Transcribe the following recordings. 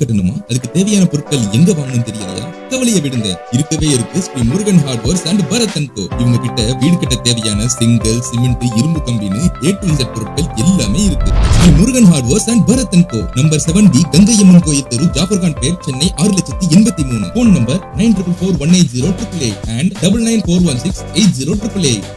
கட்டணுமா? அதுக்கு தேவையான பொருட்கள் எங்க வாங்கணும் தெரியலையா? கவலையை விடுங்க. இருக்கவே இருக்கு Sri Murugan hardwares and Bharath and co. இவங்க கிட்ட வீடு கட்ட தேவையான செங்கல் சிமெண்ட் இரும்பு கம்பின்னு ஏ டு இசட் பொருட்கள் எல்லாமே இருக்கு. Sri Murugan hardwares and Bharath and co. Number seven D Gangaiamman கோயில் தெரு ஜாஃபர்கான் பேர் சென்னை ஆறு லட்சத்தி எண்பத்தி மூணு. Phone number nine triple four one eight zero triple eight and double nine four one six eight zero triple eight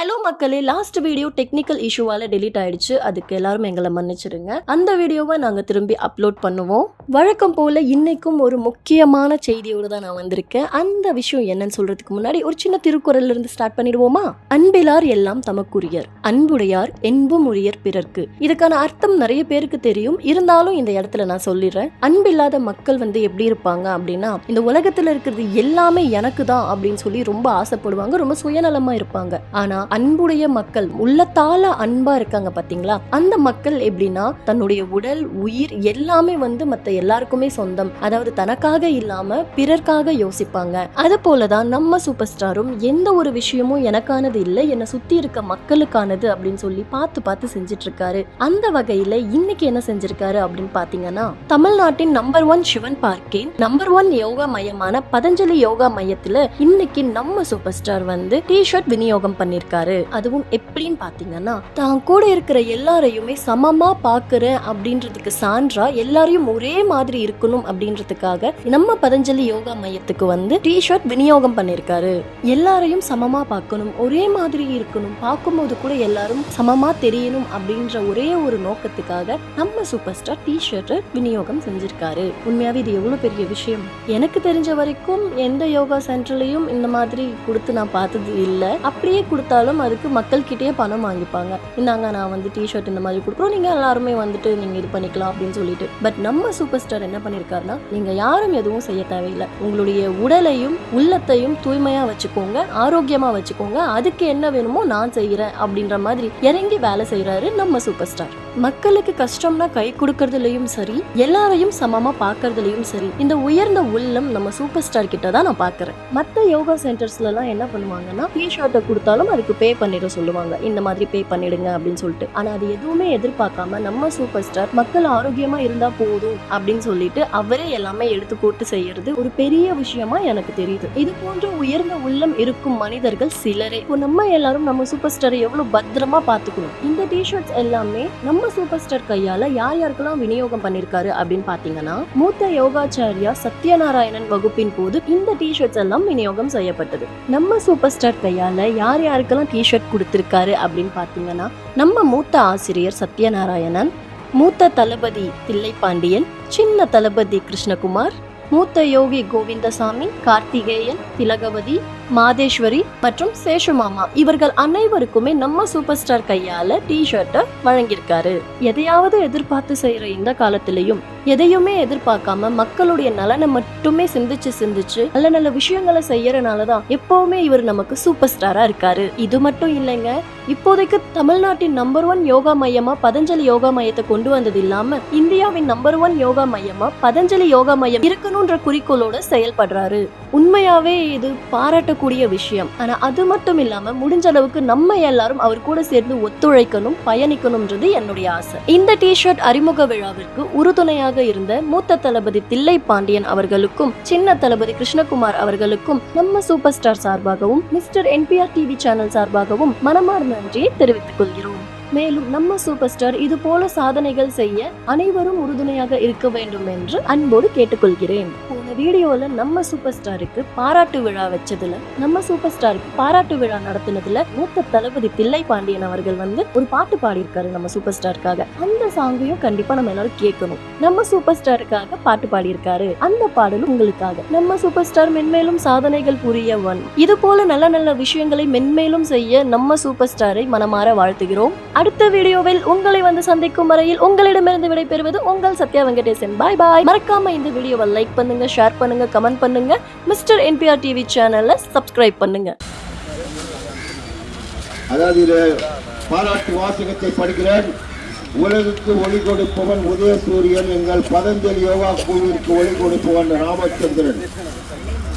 hello மக்களே last video technical இஷ்யூவால delete ஆயிடுச்சு. அதுக்கு எல்லாரும் எங்களை மன்னிச்சிடுங்க அந்த வீடியோவை நாங்கள் திரும்பி அப்லோட் பண்ணுவோம். வழக்கம் போல இன்னைக்கும் ஒரு முக்கியமான செய்தியோடு தான் நான் வந்திருக்கேன். அந்த விஷயம் என்னன்னு சொல்றதுக்கு முன்னாடி ஒரு சின்ன திருக்குறள்ல இருந்து ஸ்டார்ட் பண்ணிடுவோமா? அன்பிலார் எல்லாம் தமக்குரியர் அன்புடையார் என்பும் உரியர் பிறர்க்கு. இதுக்கான அர்த்தம் நிறைய பேருக்கு தெரியும். இருந்தாலும் இந்த இடத்துல நான் சொல்லிடுறேன். அன்பில்லாத மக்கள் வந்து எப்படி இருப்பாங்க அப்படின்னா இந்த உலகத்துல இருக்கிறது எல்லாமே எனக்கு தான் அப்படின்னு சொல்லி ரொம்ப ஆசைப்படுவாங்க. ரொம்ப சுயநலமா இருப்பாங்க. ஆனா அன்புடைய மக்கள் உள்ளத்தால அன்பா இருக்காங்க பாத்தீங்களா? அந்த மக்கள் எப்படின்னா தன்னுடைய உடல் உயிர் எல்லாமே வந்து மத்த எல்லாருக்குமே சொந்தம். அதாவது தனக்காக இல்லாம பிறர்க்காக யோசிப்பாங்க. அது போலதான் நம்ம சூப்பர் ஸ்டாரும் எந்த ஒரு விஷயமும் எனக்கானது இல்லை என்னை சுத்தி இருக்க மக்களுக்கானது அப்படின்னு சொல்லி பார்த்து பார்த்து செஞ்சுட்டு இருக்காரு அந்த வகையில இன்னைக்கு என்ன செஞ்சிருக்காரு அப்படின்னு பாத்தீங்கன்னா தமிழ்நாட்டின் நம்பர் ஒன் சிவன் பார்க்கின் நம்பர் ஒன் யோகா மையமான பதஞ்சலி யோகா மையத்துல இன்னைக்கு நம்ம சூப்பர் ஸ்டார் வந்து டி ஷர்ட் விநியோகம் பண்ணிருக்காரு. அதுவும் எப்படின்னு பாத்தீங்கன்னா தான் கூட இருக்கிற எல்லாரையுமே சமமா பாக்குறேன் அப்படின்றதுக்கு சான்றா எல்லாரையும் ஒரே மாதிரி இருக்கணும் அப்படின்றதுக்காக நம்ம பதஞ்சலி யோகா மையத்துக்கு வந்து டி ஷர்ட் விநியோகம் பண்ணிருக்காரு எல்லாரையும் சமமா பார்க்கணும் ஒரே மாதிரி இருக்கணும் பார்க்கும்போது கூட எல்லாரும் சமமா தெரியணும் அப்படின்ற ஒரே ஒரு நோக்கத்துக்காக நம்ம சூப்பர் ஸ்டார் டி ஷர்ட் விநியோகம் செஞ்சிருக்காரு. உண்மையாவே இது எவ்வளவு பெரிய விஷயம்? எனக்கு தெரிஞ்ச வரைக்கும் எந்த யோகா சென்டர்லயும் இந்த மாதிரி கொடுத்து நான் பார்த்தது இல்லை. அப்படியே கொடுத்தாலும் அதுக்கு மக்கள்கிட்டயே பணம் வாங்கிப்பாங்க. இந்தாங்க நான் வந்து டி ஷர்ட் இந்த மாதிரி கொடுக்குறோம். நீங்க எல்லாருமே வந்துட்டு நீங்க இது பண்ணிக்கலாம் அப்படின்னு சொல்லிட்டு. பட் நம்ம சூப்பர் ஸ்டார் என்ன பண்ணிருக்காருன்னா நீங்க யாரும் எதுவும் செய்ய தேவையில்லை. உங்களுடைய உடலையும் உள்ளத்தையும் தூய்மையா வச்சுக்கோங்க. ஆரோக்கியமா வச்சுக்கோங்க. அதுக்கு என்ன வேணுமோ நான் செய்யறேன் அப்படின்ற மாதிரி இறங்கி வேலை செய்யறாரு நம்ம சூப்பர் ஸ்டார் மக்களுக்கு கஷ்டம்னா கை கொடுக்கறதுலயும் சரி எல்லாரையும் சமமா பாக்குறதுலயும் சரி இந்த உயர்ந்த உள்ளம் நம்ம சூப்பர் ஸ்டார் கிட்ட தான் நான் பாக்குறேன் மத்த யோகா சென்டர்ஸ்ல எல்லாம் என்ன பண்ணுவாங்கன்னா டி ஷர்ட்டை கொடுத்தாலும் அதுக்கு பே பண்ணிட சொல்லுவாங்க. இந்த மாதிரி பே பண்ணிடுங்க அப்படின்னு சொல்லிட்டு. ஆனா அது எதுவுமே எதிர்பார்க்காம நம்ம சூப்பர் ஸ்டார் மக்கள் ஆரோக்கியமா இருந்தா போதும் அப்படின்னு சொல்லிட்டு அவரே எல்லாமே எடுத்து போட்டு செய்யறது ஒரு பெரிய விஷயமா எனக்கு தெரியுது. இது போன்ற உயர்ந்த உள்ளம் இருக்கும் மனிதர்கள் சிலரே. இப்போ நம்ம எல்லாரும் நம்ம சூப்பர் ஸ்டாரை எவ்வளவு பத்திரமா பாத்துக்கணும் இந்த டிஷர்ட்ஸ் எல்லாமே நம்ம சூப்பர் ஸ்டார் கையால யார் யாருக்கெல்லாம் விநியோகம் பண்ணிருக்காரு அப்படின்னு பாத்தீங்கன்னா மூத்த யோகாச்சாரியா சத்யநாராயணன் வகுப்பின் போது இந்த டிஷர்ட்ஸ் எல்லாம் விநியோகம் செய்யப்பட்டது. நம்ம சூப்பர் ஸ்டார் கையால யார் யாருக்கெல்லாம் டிஷர்ட் கொடுத்துருக்காரு அப்படின்னு பாத்தீங்கன்னா நம்ம மூத்த ஆசிரியர் சத்யநாராயணன் மூத்த தளபதி தில்லை பாண்டியன் சின்ன தளபதி கிருஷ்ணகுமார் மூத்த யோகி கோவிந்தசாமி கார்த்திகேயன் திலகவதி மாதேஸ்வரி மற்றும் சேஷுமாமா. இவர்கள் அனைவருக்குமே நம்ம சூப்பர் ஸ்டார் கையால டி ஷர்ட்டை வழங்கியிருக்காரு. எதையாவது எதிர்பார்த்து செய்யற இந்த காலத்திலையும் எதையுமே எதிர்பார்க்காம மக்களுடைய நலனை மட்டுமே சிந்திச்சு சிந்திச்சு நல்ல நல்ல விஷயங்களை செய்யறனாலதான் எப்பவுமே இவர் நமக்கு சூப்பர் ஸ்டாரா இருக்காரு. இது மட்டும் இல்லைங்க இப்போதைக்கு தமிழ்நாட்டின் நம்பர் ஒன் யோகா மையமா பதஞ்சலி யோகா மையத்தை கொண்டு வந்தது இல்லாம இந்தியாவின் நம்பர் ஒன் யோகா மையமா பதஞ்சலி யோகா மையம் இருக்கணும்ன்ற குறிக்கோளோட செயல்படுறாரு. உண்மையாவே இது பாராட்டக்கூடிய விஷயம். ஆனா அது மட்டும் இல்லாம முடிஞ்ச அளவுக்கு நம்ம எல்லாரும் அவர் கூட சேர்ந்து ஒத்துழைக்கணும் பயணிக்கணும்ன்றது என்னுடைய ஆசை. இந்த டி ஷர்ட் அறிமுக விழாவிற்கு உறுதுணையாக இருந்த மூத்த தளபதி தில்லை பாண்டியன் அவர்களுக்கும் சின்ன தளபதி கிருஷ்ணகுமார் அவர்களுக்கும் நம்ம சூப்பர் ஸ்டார் சார்பாகவும் மிஸ்டர் என்பிஆர் டிவி சேனல் சார்பாகவும் மனமார்ந்த நன்றியை தெரிவித்துக் கொள்கிறோம். மேலும் நம்ம சூப்பர் ஸ்டார் இது போல சாதனைகள் செய்ய அனைவரும் உறுதுணையாக இருக்க வேண்டும் என்று அன்போடு கேட்டுக்கொள்கிறேன். போன வீடியோல நம்ம சூப்பர் ஸ்டாருக்கு பாராட்டு விழா வச்சதுல நம்ம சூப்பர் ஸ்டாருக்கு பாராட்டு விழா நடத்தினதுல மூத்த தளபதி தில்லை பாண்டியன் அவர்கள் வந்து ஒரு பாட்டு பாடியிருக்காரு நம்ம சூப்பர் ஸ்டாருக்காக அந்த சாங்கையும் கண்டிப்பா நம்ம எல்லாரும் கேட்கணும். நம்ம சூப்பர் ஸ்டாருக்காக பாட்டு பாடியிருக்காரு. அந்த பாடலும் உங்களுக்காக. நம்ம சூப்பர் ஸ்டார் மென்மேலும் சாதனைகள் புரிய ஒன் இது போல நல்ல நல்ல விஷயங்களை மென்மேலும் செய்ய நம்ம சூப்பர் ஸ்டாரை மனமாற வாழ்த்துகிறோம். அடுத்த வீடியோவில் உங்களை வந்து சந்திக்கும் வரையில் உங்களிடமிருந்து விடைபெறுவது உங்கள் சத்யா வெங்கடேசன். பாய் பாய் மறக்காம இந்த வீடியோவை லைக் பண்ணுங்க ஷேர் பண்ணுங்க கமெண்ட் பண்ணுங்க. மிஸ்டர் என்பிஆர் டிவி சேனலை சப்ஸ்கிரைப் பண்ணுங்க. அதாவது இது பாராட்டு வாசகத்தை படிக்கிறேன். உலகுக்கு ஒளி கொடுப்பவன் உதயசூரியன் எங்கள் பதஞ்சலி யோகா குழுவிற்கு ஒளி கொடுப்பவன் ராமச்சந்திரன்.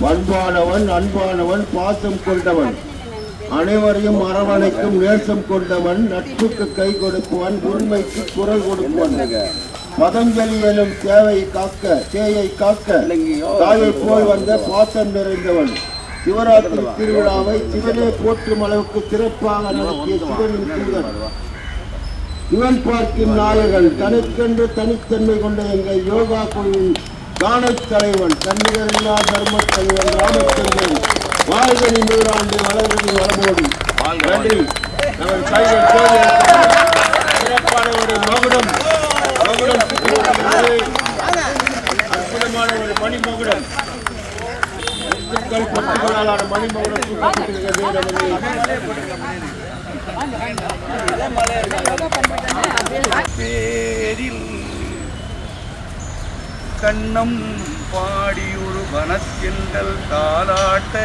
பண்பானவன் அன்பானவன் பாசம் கொண்டவன். அனைவரையும் அரவணைக்கும் நேசம் கொண்டவன் நட்புக்கு கை கொடுப்பவன் உண்மைக்கு குரல் கொடுப்பவன். பதஞ்சலி எனும் தேவை காக்க தேயை காக்க தாயை போல் வந்த பாசம் நிறைந்தவன். சிவராத்திரி திருவிழாவை சிவனே போற்றும் அளவுக்கு சிறப்பாக நடத்திய சிவனின் தூதன் இவன் பார்க்கும் நாயகன் தனக்கென்று தனித்தன்மை கொண்ட எங்கள் யோகா குழுவின் காணத் தலைவன் தன்னிகரில்லா தர்ம தலைவன் ராமச்சந்திரன். வாழ்கனி நூறாண்டு வளர்கனி வளமோடி நன்றி. நமது தலைவர் சிறப்பான ஒரு மகுடம். மகுடம் அற்புதமான ஒரு மணிமகுடம் முத்துக்கள் பட்டுகளாலான மணிமகுடம் சுற்றப்பட்டிருக்கிறது நமது பேரில் கண்ணம் பாடியொரு வனத்தென்றல் தாலாட்ட.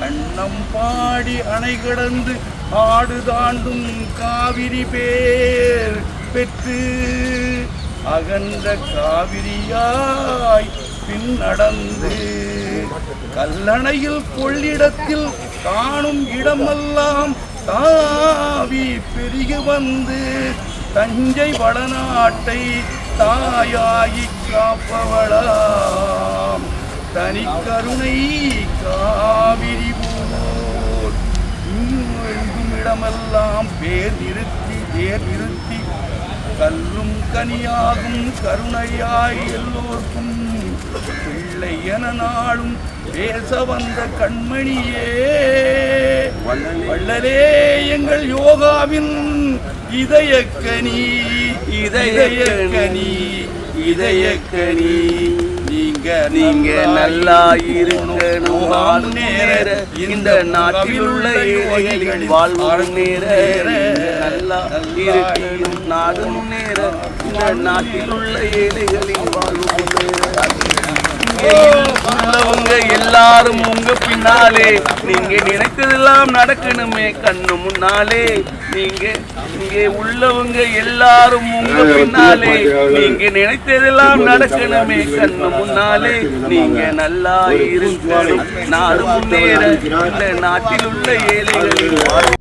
கண்ணம் பாடி அணை கடந்து ஆடு தாண்டும் காவிரி பேர் பெற்று அகன்ற காவிரியாய் பின் நடந்து கல்லணையில் கொள்ளிடத்தில் காணும் இடமெல்லாம் தாவி பெருகி வந்து தஞ்சை வடநாட்டை தாயாகி காப்பவளாம். தனி கருணை காவிரி போல். எங்கும் இடமெல்லாம் பேர் நிறுத்தி பேர் நிறுத்தி. கல்லும் கனியாகும் கருணையாய் எல்லோர்க்கும். பிள்ளை என நாளும் பேச வந்த கண்மணியே. வள்ளலே எங்கள் யோகாவின் இதயக்கனி இதயக்கனி. இதயக்கனி. நீங்க நீங்க நல்லா இருக்கணும். நேர இந்த நாட்டில் உள்ள ஏழைகளின் வாழ்வு நேர நல்லா இருக்கணும். நாடும் நேர இந்த நாட்டில் உள்ள ஏழைகளின் வாழ்வு நேர உள்ளவங்க எல்லாரும் உங்க பின்னாலே. நீங்க நினைத்ததெல்லாம் நடக்கணுமே கண்ணு முன்னாலே. நீங்க இங்கே உள்ளவங்க எல்லாரும் உங்க பின்னாலே. நீங்க நினைத்ததெல்லாம் நடக்கணுமே கண்ணு முன்னாலே. நீங்க நல்லா இருக்கணும் நாடு முன்னேற. இந்த நாட்டில் உள்ள ஏழைகளின் வாழ்வு